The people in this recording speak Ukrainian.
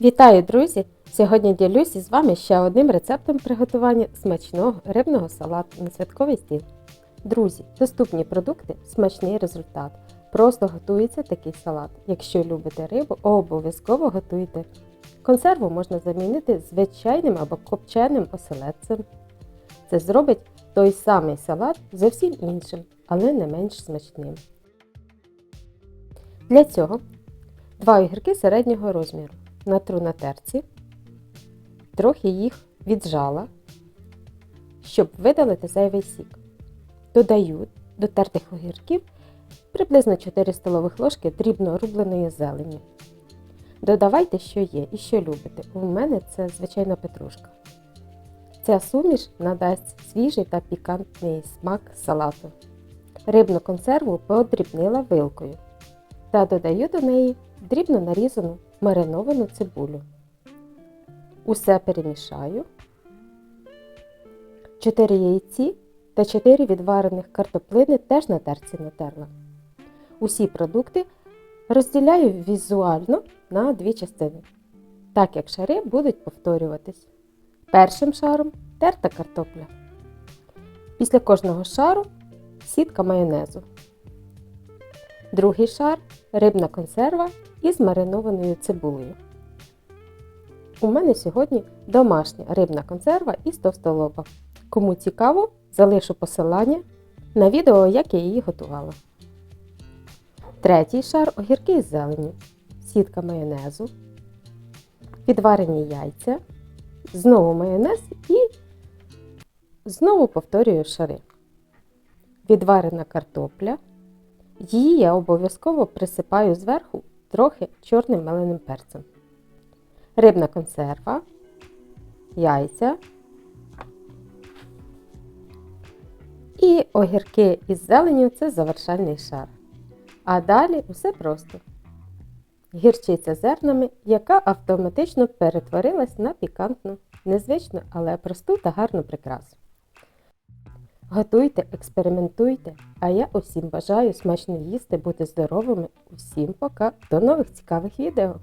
Вітаю, друзі! Сьогодні ділюся з вами ще одним рецептом приготування смачного рибного салату на святковий стіл. Друзі, доступні продукти, смачний результат. Просто готується такий салат. Якщо любите рибу, обов'язково готуйте. Консерву можна замінити звичайним або копченим оселедцем. Це зробить той самий салат зовсім іншим, але не менш смачним. Для цього два огірки середнього розміру натру на терці, трохи їх віджала, щоб видалити зайвий сік. Додаю до тертих огірків приблизно 4 столових ложки дрібно рубленої зелені. Додавайте, що є і що любите. У мене це звичайна петрушка. Ця суміш надасть свіжий та пікантний смак салату. Рибну консерву подрібнила вилкою та додаю до неї дрібно нарізану мариновану цибулю. Усе перемішаю. 4 яйці та 4 відварених картоплини теж на терці натерла. Усі продукти розділяю візуально на дві частини, так як шари будуть повторюватись. Першим шаром терта картопля. Після кожного шару сітка майонезу. Другий шар рибна консерва із маринованою цибулею. У мене сьогодні домашня рибна консерва із товстолоба. Кому цікаво, залишу посилання на відео, як я її готувала. Третій шар огірки із зеленю, сітка майонезу, відварені яйця, знову майонез і знову повторюю шари. Відварена картопля. Її я обов'язково присипаю зверху трохи чорним меленим перцем. Рибна консерва, яйця і огірки із зеленю це завершальний шар. А далі все просто. Гірчиця зернами, яка автоматично перетворилась на пікантну, незвичну, але просту та гарну прикрасу. Готуйте, експериментуйте, а я усім бажаю смачно їсти, бути здоровими. Усім пока, до нових цікавих відео!